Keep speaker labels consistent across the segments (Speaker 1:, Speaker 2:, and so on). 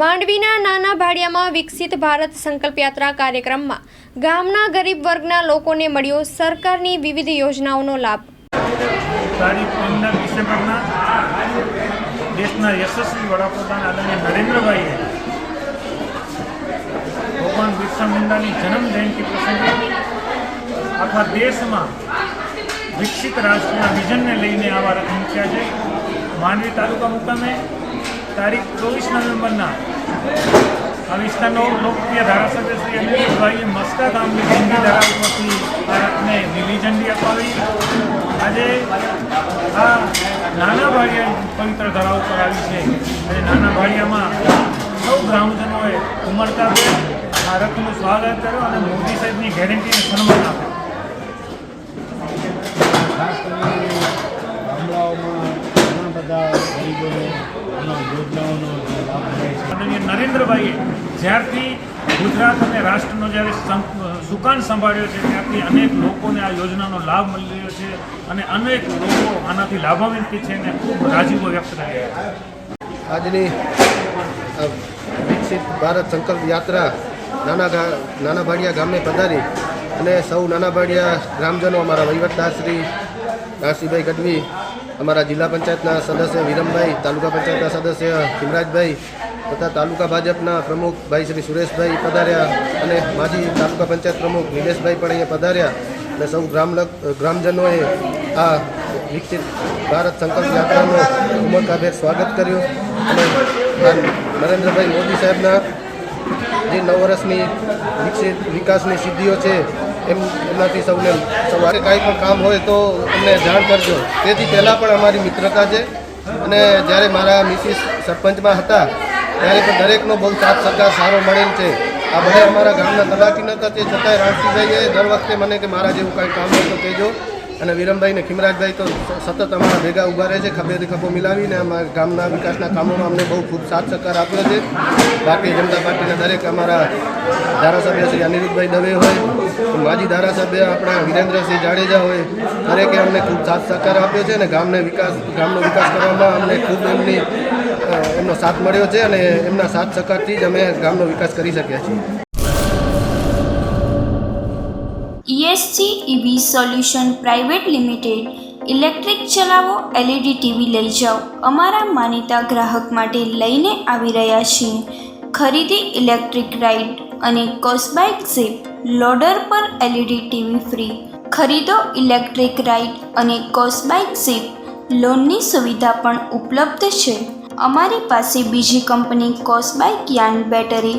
Speaker 1: માંડવીના નાના ભાડિયામાં વિકસિત ભારત સંકલ્પ યાત્રા કાર્યક્રમમાં ગામના ગરીબ વર્ગના લોકોને મળ્યો સરકારની વિવિધ યોજનાઓનો લાભ.
Speaker 2: તારીખ પંદર દેશના યશસ્વી વડાપ્રધાન આદરણીય નરેન્દ્રભાઈએ ભગવાન બિરસા મુંડાની જન્મ જયંતિ પ્રસંગે આખા દેશમાં વિકસિત રાષ્ટ્રના વિઝનને લઈને આવા રથ મૂક્યા છે. માંડવી તાલુકા મુકામે તારીખ ચોવીસ નવેમ્બરના. આ વિસ્તારનો લોકપ્રિય ધારાસભ્ય શ્રી અનિલભાઈએ મસ્કા ગામની ઝંડી ધારા ભારતને લીલી ઝંડી અપાવી. આજે આ નાના ભાડિયા પવિત્ર ધરાવ પર આવી છે. અને નાના ભાડિયામાં સૌ ગ્રામજનોએ ઉમળતા ભારતનું સ્વાગત કર્યું અને મોદી સાહેબની ગેરંટીને સન્માન આપ્યું
Speaker 3: છે
Speaker 2: આદરણીય નરેન્દ્રભાઈએ જ્યારથી ગુજરાત અને રાષ્ટ્રનો જ્યારે સુકાન સંભાળ્યો છે, ત્યારથી અનેક લોકોને આ યોજનાનો લાભ મળી રહ્યો છે અને અનેક લોકો આનાથી લાભાન્વિત છે અને ખૂબ રાજીવો વ્યક્ત કરી રહ્યા છે.
Speaker 4: આજની વિકસિત ભારત સંકલ્પ યાત્રા નાના નાના ભાડિયા ગામે પધારી અને સૌ નાના ભાડિયા ગ્રામજનો, અમારા વહીવટદાર શ્રી કાશીભાઈ ગઢવી, અમારા જિલ્લા પંચાયતના સદસ્ય વિરમભાઈ, તાલુકા પંચાયતના સદસ્ય હિમરાજભાઈ તથા તાલુકા ભાજપના પ્રમુખ ભાઈ શ્રી સુરેશભાઈ પધાર્યા અને માજી તાલુકા પંચાયત પ્રમુખ નિલેશભાઈ પણ અહીંયા પધાર્યા અને સૌ ગ્રામ ગ્રામજનોએ આ વિકસિત ભારત સંકલ્પ યાત્રાનું ઉમળકાભેર સ્વાગત કર્યું. અને નરેન્દ્રભાઈ મોદી સાહેબના જે નવ વર્ષની વિકસિત વિકાસની સિદ્ધિઓ છે એમ એમનાથી સૌને તમારે કાંઈ પણ કામ હોય તો અમને જાણ કરજો. તેથી પહેલાં પણ અમારી મિત્રતા છે. અને જ્યારે મારા મિસિસ સરપંચમાં હતા, ત્યારે પણ દરેકનો બહુ સાથ સરકાર સારો મળેલ છે. આ બધા અમારા ગામના તલાટી નહોતા તે છતાંય રાણસીભાઈએ દર વખતે મને કે મારા જેવું કાંઈ કામ હોય તો કહેજો. અને વિરમભાઈ ને ખિમરાજભાઈ તો સતત અમારા ભેગા ઊભા રહે છે ખભેથી ખભો મિલાવીને અમારા ગામના વિકાસના કામોમાં અમને બહુ ખૂબ સાથ સહકાર આપ્યો છે. ભારતીય જનતા પાર્ટીના દરેક અમારા ધારાસભ્ય શ્રી અનિરુદ્ધભાઈ દવે હોય, માજી ધારાસભ્ય આપણા વિરેન્દ્રસિંહ જાડેજા હોય, દરેકે અમને ખૂબ સાથ સહકાર આપ્યો છે અને ગામને વિકાસ, ગામનો વિકાસ કરવામાં અમને ખૂબ એમની એમનો સાથ મળ્યો છે અને એમના સાથ સહકારથી જ અમે ગામનો વિકાસ કરી શક્યા છીએ.
Speaker 5: ESG EV solution private limited electric ચલાવો એલઈડી ટીવી લઈ જાઓ. અમારા માનીતા ગ્રાહક માટે લઈને આવી રહ્યા છીએ. ખરીદી ઇલેક્ટ્રિક રાઇડ અને કોસ્બાઇક ઝીપ લોડર પર એલઈડી ટીવી ફ્રી. ખરીદો ઇલેક્ટ્રિક રાઇડ અને કોસ્બાઇક ઝીપ લોનની સુવિધા પણ ઉપલબ્ધ છે. અમારી પાસે બીજી કંપની કોસ્બાઇક યાન battery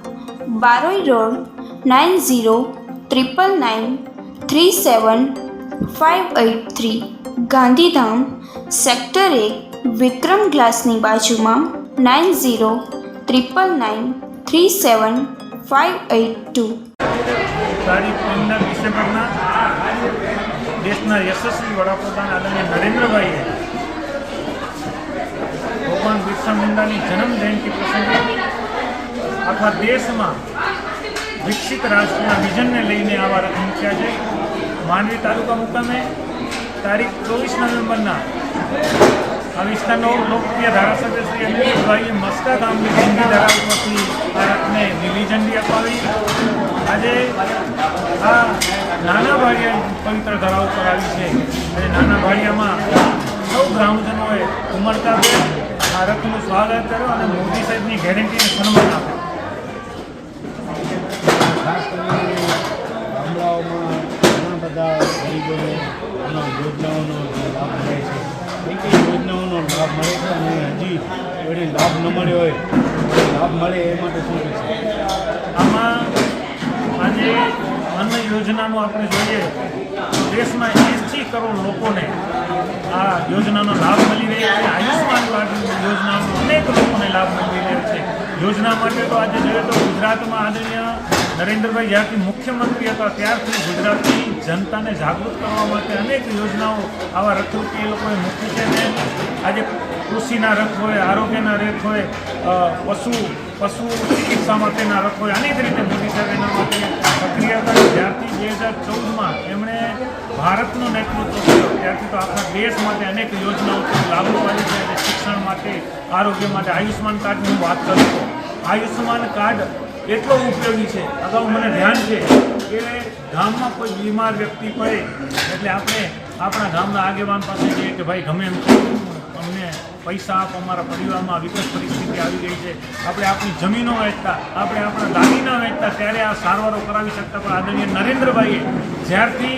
Speaker 5: Baroi road nine zero triple nine three seven five eight three Gandhidham sector એક વિક્રમ ગ્લાસની બાજુમાં nine zero triple nine three seven five eight two.
Speaker 2: તારીખ પંદર ડિસેમ્બરના દેશના યશસ્વી વડાપ્રધાન આદરણીય નરેન્દ્રભાઈએ ભગવાન બિરસા મુંડાની જન્મ જયંતિ પ્રસંગે આખા દેશમાં વિકસિત રાષ્ટ્રના વિઝનને લઈને આવા રથ મૂક્યા છે. માંડવી તાલુકા મુકામે તારીખ ચોવીસ નવેમ્બરના આ વિસ્તારનો લોકપ્રિય ધારાસભ્ય શ્રી અનિલભાઈએ મસ્કા ગામની ઝંડી ધારા ઉપરથી આ રથને લીલી ઝંડી અપાવી. આજે આ નાના ભાડિયા પવિત્ર ધરાવ ઉપર આવી છે. અને નાના ભાડિયામાં સૌ ગ્રામજનોએ ઉમળતા આ રથનું સ્વાગત કર્યું અને મોદી સાહેબની ગેરંટીને સન્માન આપ્યું.
Speaker 3: ખાસ કરીને ગામડાઓમાં ઘણા બધા ગરીબોને આનો યોજનાઓનો લાભ મળે છે. કઈ કઈ યોજનાઓનો લાભ મળે છે અને હજી એને લાભ ન મળ્યો હોય લાભ મળે એ માટે શું છે?
Speaker 2: આમાં આજે અન્ન યોજનાનું આપણે જોઈએ, દેશમાં એસી કરોડ લોકોને આ યોજનાનો લાભ મળી રહ્યો છે. આયુષ્યમાન યોજનાનો અનેક લોકોને લાભ મળી રહ્યો યોજના માટે તો આજે જોઈએ તો ગુજરાતમાં આદરણીય નરેન્દ્રભાઈ જ્યારથી મુખ્યમંત્રી હતા ત્યારથી ગુજરાતની જનતાને જાગૃત કરવા માટે અનેક યોજનાઓ આવા રથરૂપે એ લોકોએ મૂકી છે ને આજે કૃષિના રથ હોય આરોગ્યના રથ હોય પશુ પશુ ચિકિત્સા માટેના રથ હોય અનેક રીતે મોદી સાહેબ એના માટે સક્રિય હતા. જ્યારથી બે હજાર ચૌદમાં એમણે ભારતનું નેતૃત્વ કર્યું. ત્યારથી તો આખા દેશ માટે અનેક યોજનાઓ છે, લાભો આવી છે અને શિક્ષણ માટે આરોગ્ય માટે આયુષ્માન કાર્ડની વાત કરું છું આયુષ્માન કાર્ડ એટલો ઉપયોગી છે. અગાઉ મને ધ્યાન છે કે ગામમાં કોઈ બીમાર વ્યક્તિ પડે, એટલે આપણે આપણા ગામના આગેવાન પાસે જઈએ કે ભાઈ ગમે એમ અમને પૈસા આપો, અમારા પરિવારમાં વિકટ પરિસ્થિતિ આવી ગઈ છે. આપણે આપણી જમીનો વેચતા, આપણે આપણા દાગીના વેચતા, ત્યારે આ સારવારો કરાવી શકતા પણ આદરણીય નરેન્દ્રભાઈએ જ્યારથી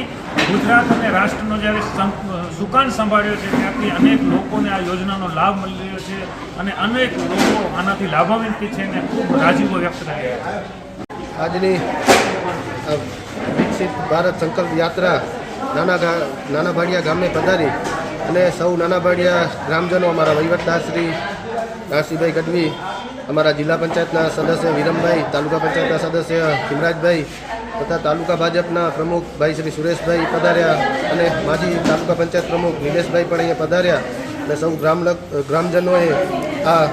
Speaker 2: ગુજરાત અને રાષ્ટ્રનો જ્યારે સુકાન સંભાળ્યો છે, ત્યારથી અનેક લોકોને આ યોજનાનો લાભ મળી રહ્યો છે અને અનેક લોકો આનાથી લાભાન્વિત છે અને ખૂબ રાજીવો વ્યક્ત કરી રહ્યા
Speaker 4: આજની વિકસિત ભારત સંકલ્પ યાત્રા નાના નાના ભાડિયા ગામે પધારી અને સૌ નાના ભાડિયા ગ્રામજનો, અમારા વહીવટદારશ્રી નારસિંહભાઈ ગઢવી, અમારા જિલ્લા પંચાયતના સદસ્ય વિરમભાઈ, તાલુકા પંચાયતના સદસ્ય હિમરાજભાઈ તથા તાલુકા ભાજપના પ્રમુખ ભાઈ શ્રી સુરેશભાઈ પધાર્યા અને માજી તાલુકા પંચાયત પ્રમુખ નિલેશભાઈ પણ અહીંયા પધાર્યા. અને સૌ ગ્રામ ગ્રામજનોએ આ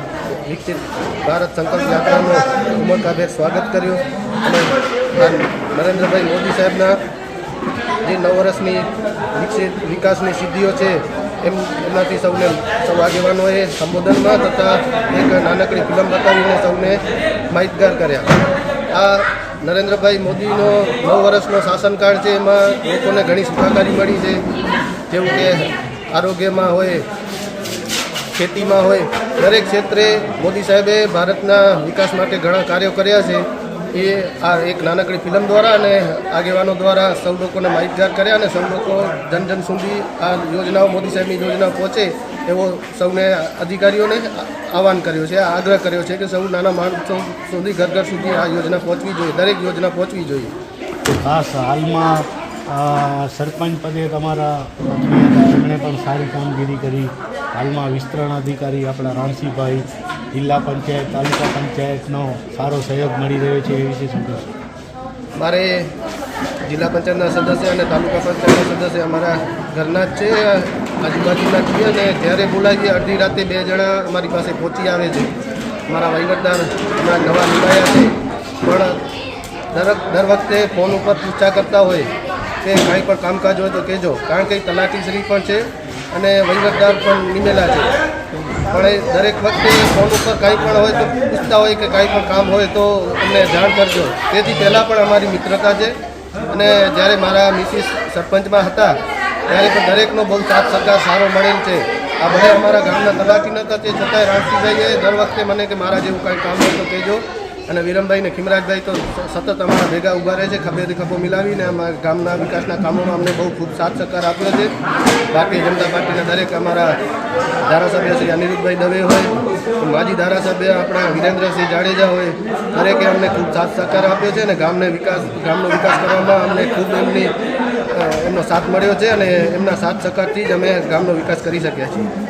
Speaker 4: વિકસિત ભારત સંકલ્પ યાત્રાનું ઉમળકાભેર સ્વાગત કર્યું. અને નરેન્દ્રભાઈ મોદી સાહેબના જે નવ વર્ષની વિકસિત વિકાસની સિદ્ધિઓ છે એમ એમનાથી સૌને સૌ આગેવાનોએ સંબોધનમાં તથા એક નાનકડી ફિલ્મ બતાવીને સૌને માહિતગાર કર્યા. આ નરેન્દ્રભાઈ મોદીનો નવ વર્ષનો શાસનકાળ છે, એમાં લોકોને ઘણી સુખાકારી મળી છે. જેવું કે આરોગ્યમાં હોય, ખેતીમાં હોય, દરેક ક્ષેત્રે મોદી સાહેબે ભારતના વિકાસ માટે ઘણા કાર્યો કર્યા છે. એ આ એક નાનકડી ફિલ્મ દ્વારા અને આગેવાનો દ્વારા સૌ લોકોને માહિતગાર કર્યા અને સૌ લોકો જન જન સુધી આ યોજનાઓ, મોદી સાહેબની યોજના પહોંચે એવો સૌને અધિકારીઓને આહવાન કર્યો છે, આગ્રહ કર્યો છે કે સૌ નાના માણસો સુધી ઘર ઘર સુધી આ યોજના પહોંચવી જોઈએ, દરેક યોજના પહોંચવી જોઈએ.
Speaker 3: ખાસ હાલમાં સરપંચ પદે તમારા એમણે પણ સારી કામગીરી કરી. હાલમાં વિસ્તરણ અધિકારી આપણા રાણસીભાઈ જિલ્લા પંચાયત, તાલુકા પંચાયતનો સારો સહયોગ મળી રહ્યો છે એ વિશે શું
Speaker 4: મારે જિલ્લા પંચાયતના સદસ્ય અને તાલુકા પંચાયતના સદસ્ય અમારા ઘરના જ છે, આજુબાજુના છીએ અને જ્યારે બોલાવીએ અડધી રાતે બે જણા અમારી પાસે પહોંચી આવે છે. મારા વહીવટદાર હમણાં નવા નિભાયા છે, પણ દર દર વખતે ફોન ઉપર પૂછા કરતા હોય કે કાંઈ પણ કામકાજ હોય તો કહેજો. કારણ કે તલાટીશ્રી પણ છે અને વહીવટદાર પણ નિમેલા છે. પણ એ દરેક વખતે ફોન ઉપર કંઈ પણ હોય તો પૂછતા હોય કે કાંઈ પણ કામ હોય તો અમને જાણ કરજો. તેથી પહેલાં પણ અમારી મિત્રતા છે. અને જ્યારે મારા મિસિસ સરપંચમાં હતા, ત્યારે પણ દરેકનો બહુ સાથ, સહકાર, સારો મળેલ છે. આ બધા અમારા ગામના તલાટી નહોતા તે છતાંય રાણસીભાઈએ દર વખતે મને કે મારા જેવું કાંઈ કામ હોય તો કહેજો. અને વિરમભાઈને ખીમરાજભાઈ તો સતત અમારા ભેગા ઊભા રહે છે ખભેથી ખભો મિલાવીને અમારા ગામના વિકાસના કામોમાં અમને બહુ ખૂબ સાથ સહકાર આપ્યો છે. ભારતીય જનતા પાર્ટીના દરેક અમારા ધારાસભ્ય શ્રી અનિરુદ્ધભાઈ દવે હોય, માજી ધારાસભ્ય આપણા વિરેન્દ્રસિંહ જાડેજા હોય, દરેકે અમને ખૂબ સાથ સહકાર આપ્યો છે અને ગામને વિકાસ, ગામનો વિકાસ કરવામાં અમને ખૂબ એમની એમનો સાથ મળ્યો છે અને એમના સાથ સહકારથી જ અમે ગામનો વિકાસ કરી શક્યા છીએ.